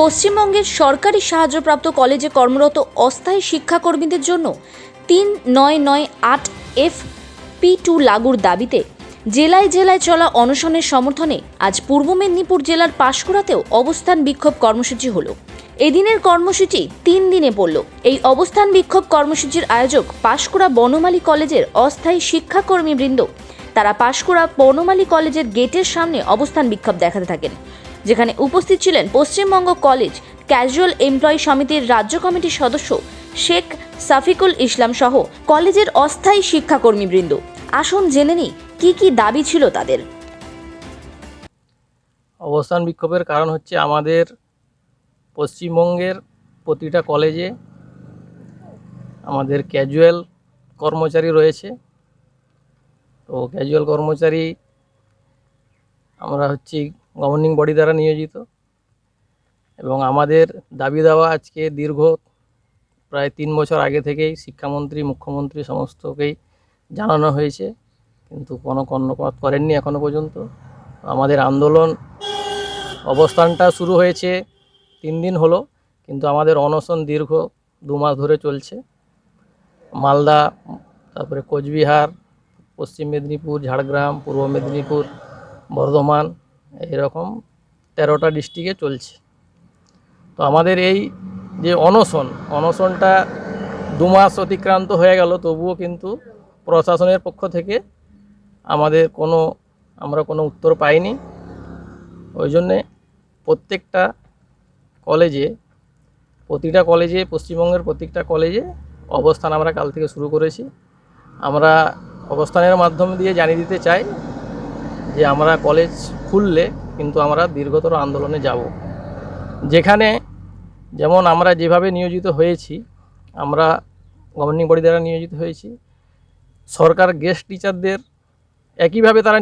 পশ্চিমবঙ্গের সরকারি সাহায্যপ্রাপ্ত কলেজে কর্মরত অস্থায়ী শিক্ষাকর্মীদের জন্য তিন নয় নয় আট এফ পি টু লাগুর দাবিতে জেলায় জেলায় চলা অনশনের সমর্থনে আজ পূর্ব মেদিনীপুর জেলার পাঁশকুড়াতেও অবস্থান বিক্ষোভ কর্মসূচি হলো। এদিনের কর্মসূচি তিন দিনে পড়ল। এই অবস্থান বিক্ষোভ কর্মসূচির আয়োজক পাঁশকুড়া বনমালী কলেজের অস্থায়ী শিক্ষাকর্মীবৃন্দ। তারা পাঁশকুড়া বনমালী কলেজের গেটের সামনে অবস্থান বিক্ষোভ দেখাতে থাকেন। যেখানে উপস্থিত ছিলেন পশ্চিমবঙ্গ কলেজ ক্যাজুয়াল এমপ্লয়ি সমিতির রাজ্য কমিটির সদস্য শেখ সাফিকুল ইসলাম সহ কলেজের অস্থায়ী শিক্ষাকর্মীবৃন্দ। আসুন জেনে নিই, কী কী দাবি ছিল তাদের? অবস্থান বিক্ষোভের কারণ হচ্ছে আমাদের পশ্চিমবঙ্গের প্রতিটা কলেজে আমাদের ক্যাজুয়াল কর্মচারী রয়েছে। তো ক্যাজুয়াল কর্মচারী আমরা হচ্ছি গভর্নিং বডি দ্বারা নিয়োজিত। এবং আমাদের দাবি দাওয়া আজকে দীর্ঘ প্রায় তিন বছর আগে থেকেই শিক্ষামন্ত্রী, মুখ্যমন্ত্রী সমস্তকেই জানানো হয়েছে। কিন্তু কোনো কর্ণপাত করেননি এখনও পর্যন্ত। আমাদের আন্দোলন অবস্থানটা শুরু হয়েছে তিন দিন হলো, কিন্তু আমাদের অনশন দীর্ঘ দু মাস ধরে চলছে। মালদা, তারপরে কোচবিহার, পশ্চিম মেদিনীপুর, ঝাড়গ্রাম, পূর্ব মেদিনীপুর, বর্ধমান এরকম তেরোটা ডিস্ট্রিক্টে চলছে। তো আমাদের এই যে অনশন, অনশনটা দু মাস অতিক্রান্ত হয়ে গেল, তবুও কিন্তু প্রশাসনের পক্ষ থেকে আমাদের কোনো, আমরা কোনো উত্তর পাইনি। ওই জন্যে প্রত্যেকটা কলেজে, প্রতিটা কলেজে, পশ্চিমবঙ্গের প্রত্যেকটা কলেজে অবস্থান আমরা কাল থেকে শুরু করেছি। আমরা অবস্থানের মাধ্যম দিয়ে জানিয়ে দিতে চাই যে আমরা কলেজ খুললে কিন্তু আমরা দীর্ঘতর আন্দোলনে যাব। যেখানে যেমন আমরা যেভাবে নিয়োজিত হয়েছি, আমরা গভর্নিং বডি দ্বারা নিয়োজিত হয়েছি, সরকার গেস্ট টিচারদের একইভাবে তারা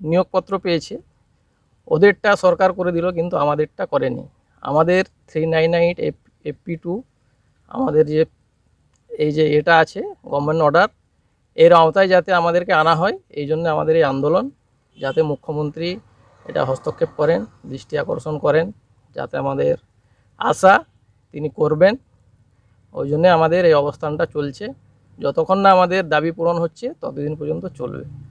নিয়োগপত্র পেয়েছে। ওদেরটা সরকার করে দিল কিন্তু আমাদেরটা করেনি। আমাদের three nine eight F FP two আমাদের যে, এই যে এটা আছে গভর্নমেন্ট অর্ডার এর আওতায় যাতে আমাদেরকে আনা হয়, এই জন্য আমাদের এই আন্দোলন যাতে মুখ্যমন্ত্রী এটা হস্তক্ষেপ করেন, দৃষ্টি আকর্ষণ করেন, যাতে আমাদের আশা তিনি করবেন। ওই জন্যে আমাদের এই অবস্থানটা চলছে। যতক্ষণ না আমাদের দাবি পূরণ হচ্ছে, ততদিন পর্যন্ত চলবে।